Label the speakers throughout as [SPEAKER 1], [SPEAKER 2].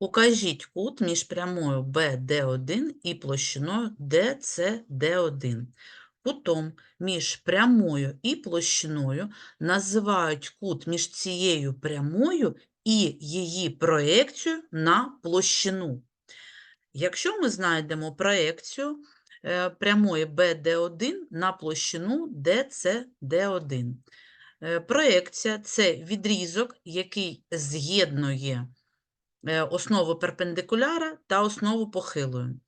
[SPEAKER 1] Укажіть кут між прямою BD1 і площиною DCD1. Кутом між прямою і площиною називають кут між цією прямою і її проекцією на площину. Якщо ми знайдемо проекцію е, прямої BD1 на площину DCD1, Е, Проекція – це відрізок, який з'єднує основу перпендикуляра та основу похилою.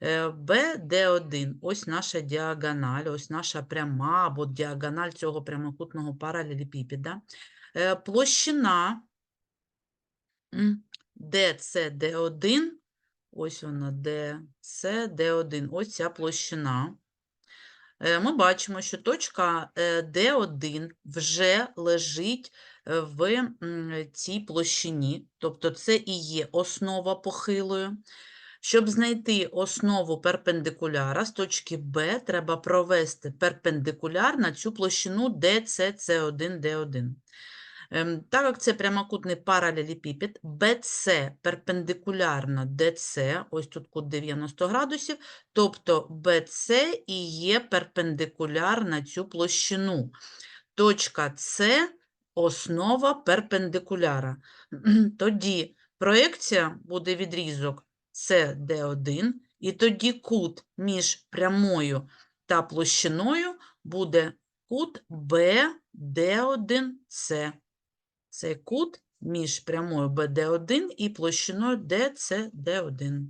[SPEAKER 1] Е, BD1 – ось наша діагональ, ось наша пряма або діагональ цього прямокутного паралелепіпеда. Е, Площина м, DCD1, ось вона DCD1, ось ця площина. Е, Ми бачимо, що точка е, D1 вже лежить е, в цій площині, тобто це і є основа похилою. Щоб знайти основу перпендикуляра з точки Б, треба провести перпендикуляр на цю площину DCC1, D1. Ем, Так як це прямокутний паралелепіпед, BC перпендикулярно DC, ось тут кут 90 градусів, тобто BC і є перпендикуляр на цю площину. Точка С – основа перпендикуляра. Тоді проекція буде відрізок CD1, і тоді кут між прямою та площиною буде кут BD1C. Це кут між прямою BD1 і площиною DCD1.